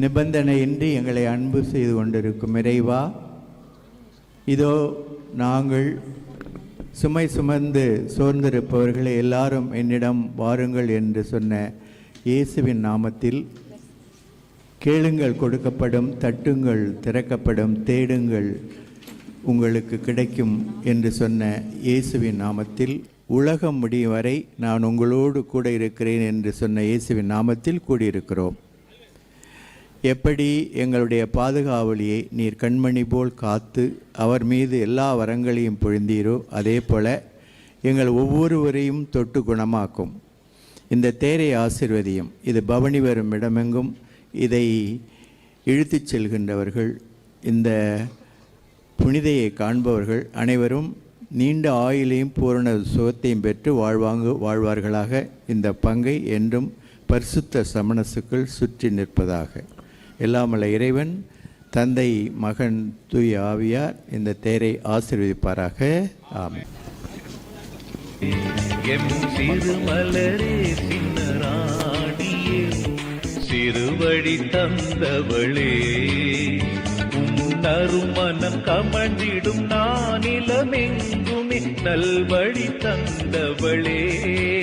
நிபந்தனையின்றி எங்களை அன்பு செய்து கொண்டிருக்கும் இறைவா இதோ நாங்கள் சுமை சுமந்து சோர்ந்திருப்பவர்களை எல்லாரும் என்னிடம் வாருங்கள் என்று சொன்ன இயேசுவின் நாமத்தில் கேளுங்கள் கொடுக்கப்படும் தட்டுங்கள் திறக்கப்படும் தேடுங்கள் உங்களுக்கு கிடைக்கும் என்று சொன்ன இயேசுவின் நாமத்தில் உலகம் முடியும் வரை நான் உங்களோடு கூட இருக்கிறேன் என்று சொன்ன இயேசுவின் நாமத்தில் கூடியிருக்கிறோம். எப்படி எங்களுடைய பாதுகாவலியை நீர் கண்மணி போல் காத்து அவர் மீது எல்லா வரங்களையும் பொழிந்தீரோ அதே போல எங்கள் ஒவ்வொருவரையும் தொட்டு குணமாக்கும். இந்த தேரை ஆசிர்வதியும். இது பவனி வரும் இடமெங்கும் இதை இழுத்துச் செல்கின்றவர்கள் இந்த புனிதையை காண்பவர்கள் அனைவரும் நீண்ட ஆயுளையும் பூரண சுகத்தையும் பெற்று வாழ்வாங்கு வாழ்வார்களாக. இந்த பங்கை என்றும் பரிசுத்த சமணசுக்கள் சுற்றி நிற்பதாக. எல்லாமல்ல இறைவன் தந்தை மகன் தூய ஆவியார் இந்த தேரை ஆசீர்வதிப்பாராக. ஆமை சிறுவழி தந்தவளே. நறுமணம் கமழ்ந்திடும் நானிலமெங்குமே நல்வழி தந்தவளே.